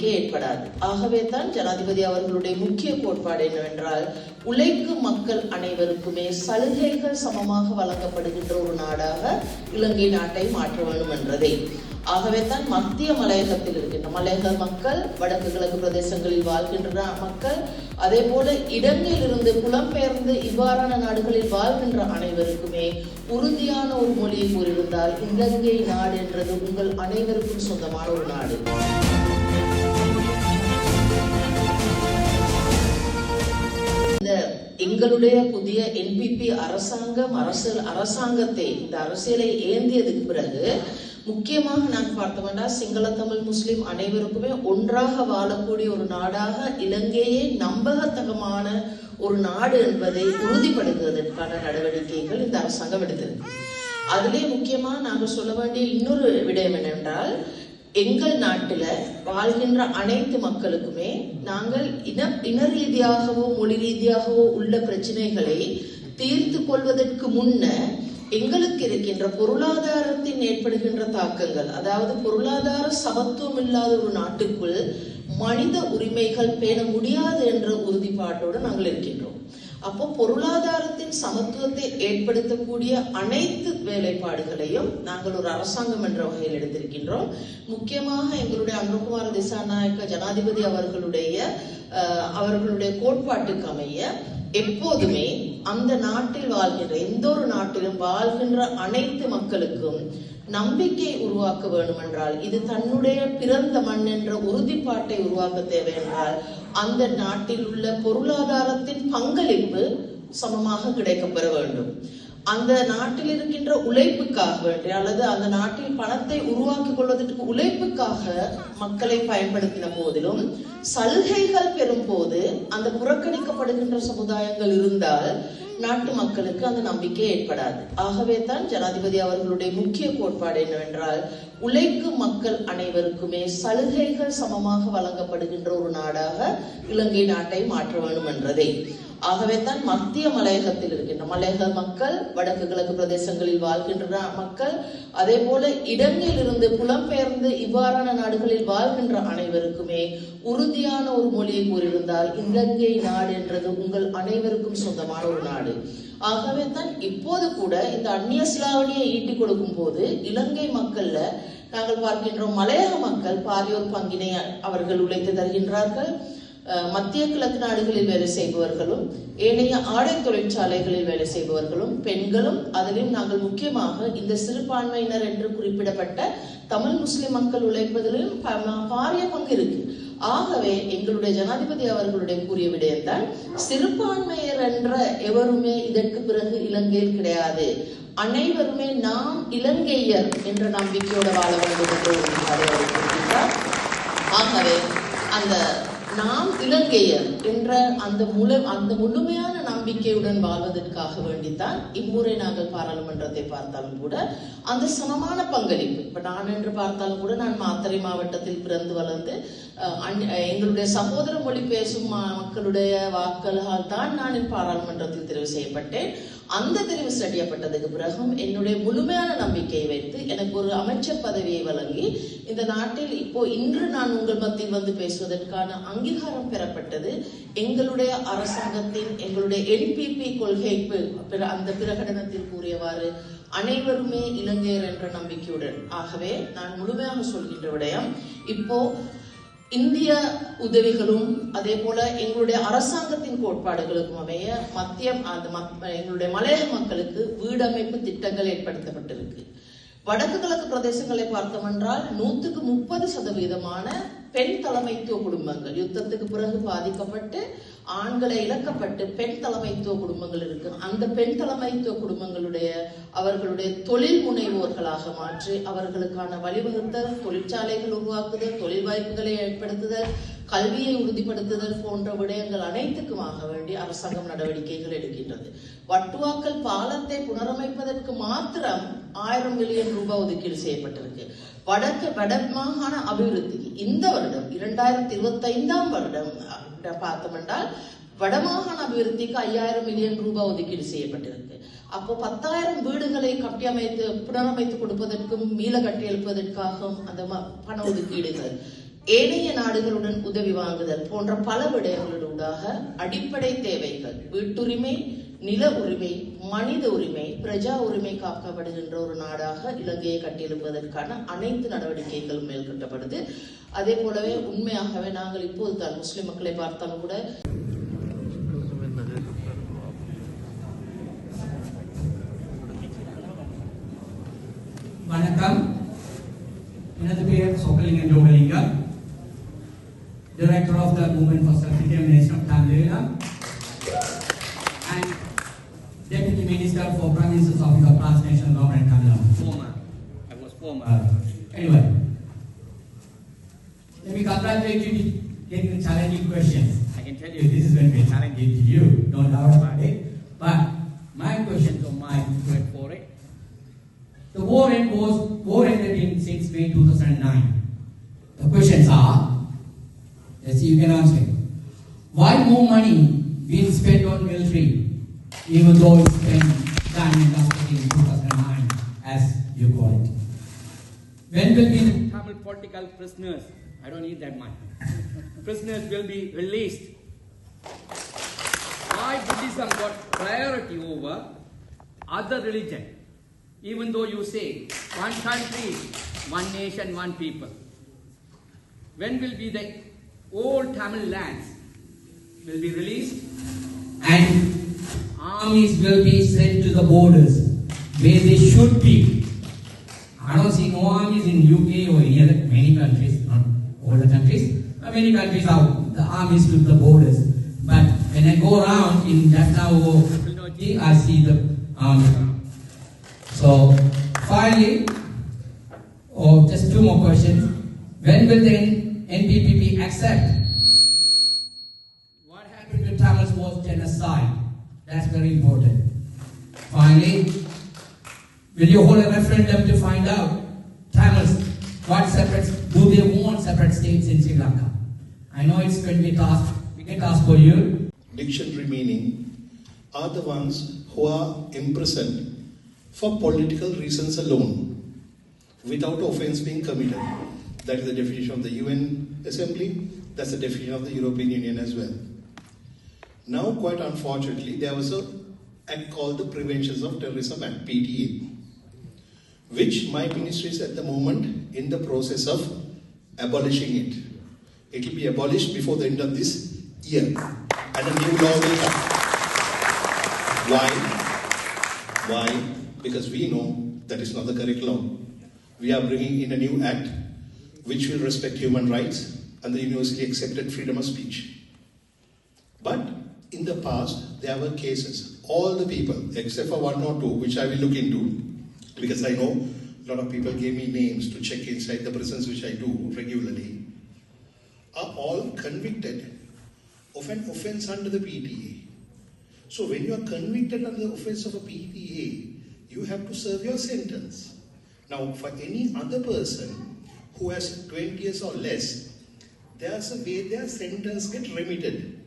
நம்பிக்கை ஏற்படாது. ஆகவே தான் ஜனாதிபதி அவர்களுடைய முக்கிய கோட்பாடு என்னவென்றால் உழைக்கும் மக்கள் அனைவருக்குமே சலுகைகள் சமமாக வழங்கப்படுகின்ற ஒரு நாடாக இலங்கை நாட்டை மாற்ற வேண்டும் என்றதே. ஆகவே தான் மத்திய மலையகத்தில் இருக்கின்ற மலையக மக்கள் வடக்கு கிழக்கு பிரதேசங்களில் வாழ்கின்ற மக்கள் அதே போல இடங்களிலிருந்து புலம்பெயர்ந்து இவ்வாறான நாடுகளில் வாழ்கின்ற அனைவருக்குமே உறுதியான ஒரு மொழியை கூறியிருந்தால் இலங்கை நாடு என்றது உங்கள் அனைவருக்கும் சொந்தமான ஒரு நாடு. இந்த எங்களுடைய புதிய என்பிபி அரசாங்கம் அரசியல் அரசாங்கத்தை இந்த அரசியலை ஏந்தியதுக்கு பிறகு முக்கியமாக நான் பார்த்தோம்னா சிங்கள தமிழ் முஸ்லிம் அனைவருக்குமே ஒன்றாக வாழக்கூடிய ஒரு நாடாக இலங்கையே நம்பகத்தகமான ஒரு நாடு என்பதை உறுதிப்படுத்துவதற்கான நடவடிக்கைகள் இந்த அரசாங்கம் எடுத்தது அதிலே முக்கியமாக நாங்கள் சொல்ல வேண்டிய இன்னொரு விடயம் என்னென்றால் எங்கள் நாட்டில் வாழ்கின்ற அனைத்து மக்களுக்குமே நாங்கள் இன இன ரீதியாகவோ மொழி ரீதியாகவோ உள்ள பிரச்சனைகளை தீர்த்து கொள்வதற்கு முன்ன எங்களுக்கு இருக்கின்ற பொருளாதாரத்தின் ஏற்படுகின்ற தாக்கங்கள் அதாவது பொருளாதார சமத்துவம் இல்லாத ஒரு நாட்டுக்குள் மனித உரிமைகள் பேண முடியாது என்ற உறுதிப்பாட்டோடு நாங்கள் இருக்கின்றோம். அப்போ பொருளாதாரத்தின் சமத்துவத்தை ஏற்படுத்தக்கூடிய அனைத்து வேலைப்பாடுகளையும் நாங்கள் ஒரு அரசாங்கம் என்ற வகையில் எடுத்திருக்கின்றோம். முக்கியமாக எங்களுடைய அனுகுமார திசாநாயக்க ஜனாதிபதி அவர்களுடைய அவர்களுடைய கோட்பாட்டுக்கு அமைய எப்போதுமே அந்த நாட்டில் வாழ்கின்ற எந்த ஒரு நாட்டிலும் வாழ்கின்ற அனைத்து மக்களுக்கும் நம்பிக்கை உருவாக்க வேண்டுமென்றால் இது தன்னுடைய பிறந்த மண் என்ற உறுதிப்பாட்டை உருவாக்க தேவை என்றால் அந்த நாட்டில் உள்ள பொருளாதாரத்தின் பங்களிப்பு சமமாக கிடைக்கப்பெற வேண்டும். அந்த நாட்டில் இருக்கின்ற உழைப்புக்காக வேண்டி அல்லது அந்த நாட்டில் பணத்தை உருவாக்கி கொள்வதற்கு உழைப்புக்காக மக்களை பயன்படுத்தின போதிலும் சலுகைகள் பெறும் போது அந்த புறக்கணிக்கப்படுகின்ற சமுதாயங்கள் இருந்தால் நாட்டு மக்களுக்கு அந்த நம்பிக்கை ஏற்படாது. ஆகவே தான் ஜனாதிபதி அவர்களுடைய முக்கிய கோட்பாடு என்னவென்றால் உழைக்கும் மக்கள் அனைவருக்குமே சலுகைகள் சமமாக வழங்கப்படுகின்ற ஒரு நாடாக இலங்கை நாட்டை மாற்ற வேண்டும் என்றதே ஆகவே தான் மத்திய மலையகத்தில் இருக்கின்ற மலையக மக்கள் வடக்கு கிழக்கு பிரதேசங்களில் வாழ்கின்ற மக்கள் அதே போல இடங்களிலிருந்து புலம்பெயர்ந்து இவ்வாறான நாடுகளில் வாழ்கின்ற அனைவருக்குமே உறுதியான ஒரு மொழியை கூறியிருந்தால் இலங்கை நாடு என்றது உங்கள் அனைவருக்கும் சொந்தமான ஒரு நாடு. ஆகவே தான் இப்போது கூட இந்த அந்நிய சிலாவணியை ஈட்டி கொடுக்கும் போது இலங்கை மக்கள்ல நாங்கள் பார்க்கின்றோம் மலையக மக்கள் பாரியோர் பங்கினை அவர்கள் உழைத்து தருகின்றார்கள். மத்திய கிழக்கு நாடுகளில் வேலை செய்பவர்களும் ஏனைய ஆடை தொழிற்சாலைகளில் வேலை செய்பவர்களும் பெண்களும் அதிலும் நாங்கள் முக்கியமாக இந்த சிறுபான்மையினர் என்று குறிப்பிடப்பட்ட தமிழ் முஸ்லிம் மக்கள் உழைப்பதிலும் பாரிய பங்கு இருக்கு. ஆகவே எங்களுடைய ஜனாதிபதி அவர்களுடைய கூறிய விடயம்தான் சிறுபான்மையர் என்ற எவருமே இதற்கு பிறகு இலங்கையில் கிடையாது. அனைவருமே நாம் இலங்கையர் என்ற நம்பிக்கையோடு வாழ வேண்டும் என்று ஆகவே அந்த நாம் இலங்கையர் என்ற அந்த முழு அந்த முழுமையான நம்பிக்கையுடன் வாழ்வதற்காக வேண்டித்தான் இம்முறை நாங்கள் பாராளுமன்றத்தை பார்த்தாலும் கூட அந்த சமமான பங்களிப்பு. இப்ப நான் என்று பார்த்தாலும் கூட நான் மாத்தறை மாவட்டத்தில் பிறந்து வளர்ந்து எங்களுடைய சகோதர மொழி பேசும் மக்களுடைய வாக்களால் தான் நான் பாராளுமன்றத்தில் தெரிவு செய்யப்பட்டேன். அந்த தெரிவு செய்யப்பட்டதுக்கு பிறகும் என்னுடைய முழுமையான நம்பிக்கையை வைத்து எனக்கு ஒரு அமைச்சர் பதவியை வழங்கி இந்த நாட்டில் இப்போ இன்று நான் உங்கள் மத்தியில் வந்து பேசுவதற்கான அங்கீகாரம் பெறப்பட்டது எங்களுடைய அரசாங்கத்தின் எங்களுடைய என்பிபி கொள்கைக்கு பிற- அந்த பிரகடனத்தில் கூறியவாறு அனைவருமே இலங்கையர் என்ற நம்பிக்கையுடன். ஆகவே நான் முழுமையாக சொல்கின்ற விடயம் இப்போ இந்திய உதவிகளும் அதே போல எங்களுடைய அரசாங்கத்தின் கோட்பாடுகளுக்கும் அமைய மத்திய அந்த எங்களுடைய மலையக மக்களுக்கு வீடமைப்பு திட்டங்கள் ஏற்படுத்தப்பட்டிருக்கு. வடக்கு கிழக்கு பிரதேசங்களை பார்த்தோம் என்றால் நூத்துக்கு முப்பது சதவீதமான பெண் தலைமைத்துவ குடும்பங்கள். யுத்தத்துக்கு பிறகு பாதிக்கப்பட்டு ஆண்களை இழக்கப்பட்டு பெண் தலைமைத்துவ குடும்பங்கள் இருக்கு. அந்த பெண் தலைமைத்துவ குடும்பங்களுடைய அவர்களுடைய தொழில் முனைவோர்களாக மாற்றி அவர்களுக்கான வழிவகுத்தல் தொழிற்சாலைகள் உருவாக்குதல் தொழில் வாய்ப்புகளை ஏற்படுத்துதல் கல்வியை உறுதிப்படுத்துதல் போன்ற விடயங்கள் அனைத்துக்குமாக வேண்டி அரசாங்கம் நடவடிக்கைகள் எடுக்கின்றது. வட்டுவாக்கல் பாலத்தை புனரமைப்பதற்கு மாத்திரம் ஆயிரம் மில்லியன் ரூபாய் ஒதுக்கீடு செய்யப்பட்டிருக்கு. வடக்கு வடமாகாண அபிவிருத்திக்கு இந்த வருடம் இரண்டாயிரத்தி இருபத்தி ஐந்தாம் வருடம் பார்த்தோம் என்றால் வடமாகாண அபிவிருத்திக்கு ஐயாயிரம் மில்லியன் ரூபாய் ஒதுக்கீடு செய்யப்பட்டிருக்கு. அப்போ பத்தாயிரம் வீடுகளை கட்டியமைத்து புனரமைத்து கொடுப்பதற்கும் மீள கட்டி எழுப்பதற்காகவும் அந்த ம- பண ஒதுக்கீடுகள் ஏனைய நாடுகளுடன் உதவி வாங்குதல் போன்ற பல விடயங்களூடாக அடிப்படை தேவைகள் வீட்டுரிமை நில உரிமை மனித உரிமை பிரஜா உரிமை காக்கப்படுகின்ற ஒரு நாடாக இலங்கையை கட்டியெழுப்பதற்கான அனைத்து நடவடிக்கைகளும் மேற்கொள்ளப்படுது. அதே போலவே உண்மையாகவே நாங்கள் இப்போது தான் முஸ்லிம் மக்களை பார்த்தாலும் கூட வணக்கம். எனது பெயர் Chockalingam Jogalingam director of the movement for self-determination of Tamil and deputy minister for prime minister's office of transnational government Tamil Nadu. Former. I was former. Uh, anyway, let me congratulate you getting challenging questions. I can tell you This is going to be challenging to you, no doubt about it. But my questions so my word for it. The war end was war ended in since May 2009. The questions are, let's see you can answer. it. Why money being spent on military, even though it's been done in in 2009, as you call it? When will be the Tamil political prisoners. I don't need that money. prisoners will be released. Why Buddhism got priority over other religion? Even though you say one country, one nation, one people. When will be the old Tamil lands will be released? and armies will be sent to the borders where they should be. I don't see no armies in UK or any other many countries, not all the countries, but many countries have the armies to the borders. But when I go around in or Pilnoti, I see the army. So finally, oh, just two more questions. When will the NPPP accept genocide. That's very important. Finally, will you hold a referendum to find out Tamils what separate do they want separate states in Sri Lanka? I know it's going to be task, we can task for you. dictionary meaning are the ones who are imprisoned for political reasons alone without offense being committed. That is the definition of the UN Assembly, that's the definition of the European Union as well. Now, quite unfortunately, there was a act called the Prevention of Terrorism Act, PTA, which my ministry is at the moment in the process of abolishing it. It will be abolished before the end of this year, and a new law will come. Why? Why? Because we know that is not the correct law. We are bringing in a new act which will respect human rights and the universally accepted freedom of speech. In the past, there were cases, all the people, except for one or two, which I will look into, because I know a lot of people gave me names to check inside the prisons, which I do regularly, are all convicted of an offense under the PTA. So when you are convicted under the offense of a PTA, you have to serve your sentence. Now, for any other person who has 20 years or less, there's a way their sentence get remitted.